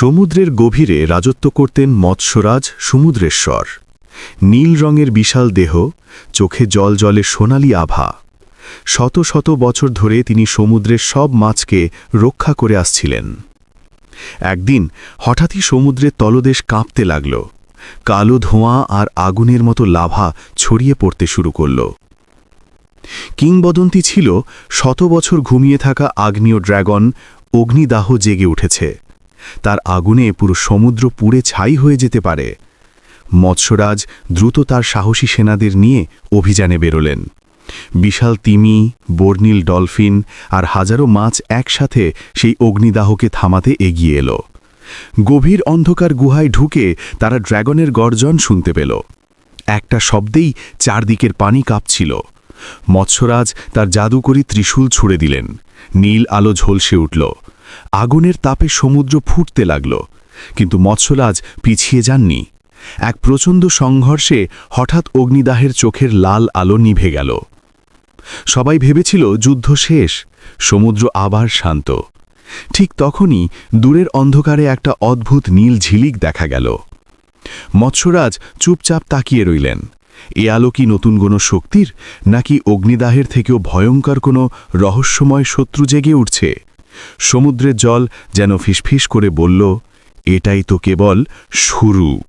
সমুদ্রের গভীরে রাজত্ব করতেন মৎস্যরাজ সমুদ্রেশ্বর। নীল রঙের বিশাল দেহ, চোখে জল জলে সোনালি আভা। শত শত বছর ধরে তিনি সমুদ্রের সব মাছকে রক্ষা করে আসছিলেন। একদিন হঠাৎই সমুদ্রের তলদেশ কাঁপতে লাগল। কালো ধোঁয়া আর আগুনের মতো লাভা ছড়িয়ে পড়তে শুরু করল। কিংবদন্তি ছিল শত বছর ঘুমিয়ে থাকা আগ্নেয় ড্র্যাগন অগ্নিদাহ জেগে উঠেছে। তার আগুনে পুরো সমুদ্র পুড়ে ছাই হয়ে যেতে পারে। মৎস্যরাজ দ্রুত তার সাহসী সেনাদের নিয়ে অভিযানে বেরোলেন। বিশাল তিমি বর্নিল ডলফিন আর হাজারো মাছ একসাথে সেই অগ্নিদাহকে থামাতে এগিয়ে এলো। গভীর অন্ধকার গুহায় ঢুকে তারা ড্র্যাগনের গর্জন শুনতে পেল। একটা শব্দেই চারদিকের পানি কাঁপছিল। মৎস্যরাজ তার জাদুকরী ত্রিশূল ছুড়ে দিলেন। নীল আলো ঝলসে উঠল। আগুনের তাপে সমুদ্র ফুটতে লাগল, কিন্তু মৎস্যরাজ পিছিয়ে যাননি। এক প্রচণ্ড সংঘর্ষে হঠাৎ অগ্নিদাহের চোখের লাল আলো নিভে গেল। সবাই ভেবেছিল যুদ্ধ শেষ, সমুদ্র আবার শান্ত। ঠিক তখনই দূরের অন্ধকারে একটা অদ্ভুত নীল ঝিলিক দেখা গেল। মৎস্যরাজ চুপচাপ তাকিয়ে রইলেন। এ আলো কি নতুন কোনো শক্তির, নাকি অগ্নিদাহের থেকেও ভয়ঙ্কর কোনো রহস্যময় শত্রু জেগে উঠছে? সমুদ্রের জল যেন ফিসফিস করে বলল এটাই তো কেবল শুরু।